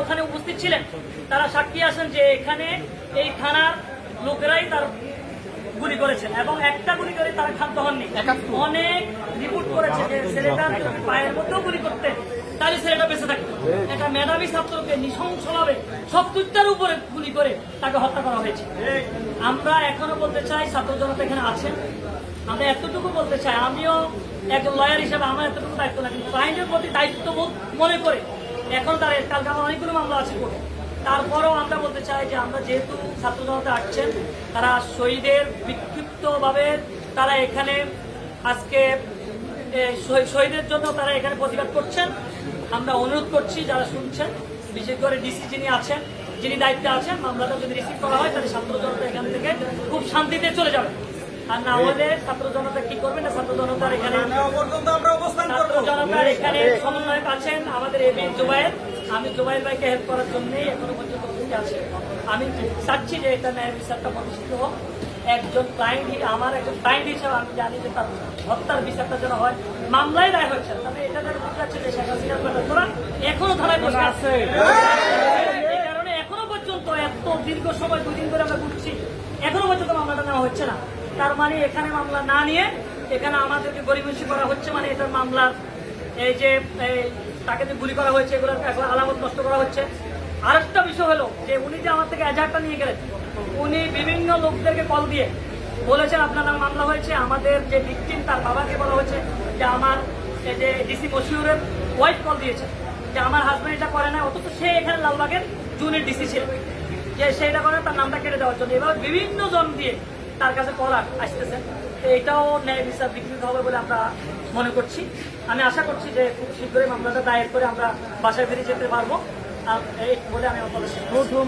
ওখানে উপস্থিত ছিলেন। তারা সাক্ষী আছেন যে এখানে এই থানার লোকেরাই তার গুলি করেছেন এবং একটা গুলি করে তারা খাদ্য হননি। অনেক রিপোর্ট করেছে যে ছেলেটা পায়ের মধ্যেও গুলি করতে তাহলে ছেলেটা বেঁচে থাকতো। একটা মেধাবী ছাত্রকে নৃশংসভাবে সত্তরটার উপরে গুলি করে তাকে হত্যা করা হয়েছে। আমরা এখনও বলতে চাই ছাত্র জনতা এখানে আছেন। আমরা এতটুকু বলতে চাই আমিও একজন লয়ার হিসেবে আমার এতটুকু দায়িত্ব না কিন্তু আইনের প্রতি দায়িত্ববোধ মনে করে এখন তার কালকে আমার অনেকগুলো মামলা আছে কোর্টে তারপরেও আমরা বলতে চাই যে আমরা যেহেতু ছাত্র জনতা আসছেন তারা শহীদের বিক্ষিপ্তভাবে তারা এখানে আজকে শহীদের জন্য তারা এখানে প্রতিবাদ করছেন আমরা অনুরোধ করছি যারা শুনছেন বিশেষ করে ডিসি যিনি আছেন যিনি দায়িত্বে আছেন মামলাটা যদি রিসিভ করা হয় তাহলে ছাত্র জনতা এখান থেকে খুব শান্তিতে চলে যাবে আর না হলে ছাত্র জনতা কি করবে না ছাত্র জনতার এখানে জনতার এখানে সমন্বয়ক আছেন আমাদের এবি জুবাইর আমি জুবাইর ভাইকে হেল্প করার জন্যই এখনও পর্যন্ত বসে আছি। আমি চাচ্ছি যে এটা ন্যায় বিচারটা প্রতিষ্ঠিত হোক। একজন ক্লায়েন্ট আমার একজন ক্লায়েন্ট হিসেবে আমি জানি যে তার হত্যার বিচারটা যেন হয়। মামলায় দায় হচ্ছে তবে এটা যেন বুঝতে পারছে যে শেখ হাসিনার ঘটনা এখনও ধারায় বসে আছে। এই কারণে এখনও পর্যন্ত এত দীর্ঘ সময় দুদিন ধরে আমরা ঘুরছি। এখনও পর্যন্ত মামলাটা নেওয়া হচ্ছে না। তার মানে এখানে মামলা না নিয়ে এখানে আমাদেরকে গরিবসি করা হচ্ছে মানে এটার মামলার এই যে তাকে যে গুলি করা হয়েছে এগুলো এখন আলামত নষ্ট করা হচ্ছে। আরেকটা বিষয় হলো যে, উনি যে আমার থেকে এজাহারটা নিয়ে গেলেন, উনি বিভিন্ন লোকদেরকে কল দিয়ে বলেছেন, আপনার নামে মামলা হয়েছে, আমাদের যে ভিকটিম তার বাবাকে বলা হয়েছে, যে আমার যে ডিসি মশিউরের ওয়াইফ কল দিয়েছে, যে আমার হাজব্যান্ড এটা করে না অথচ সে এখানে লালবাগের জুনের ডিসি ছিল। যে সেটা করে, তার নামটা কেটে দেওয়ার জন্য। এবার বিভিন্ন জন দিয়ে তার কাছে কল আস- আসতেছে। তো এটাও ন্যায় বিচার বিকৃত হবে বলে আমরা মনে করছি। আমি আশা করছি যে খুব শীঘ্রই মামলাটা দায়ের করে আমরা বাসায় ফিরে যেতে পারব। এই বলে আমি আমার প্রথম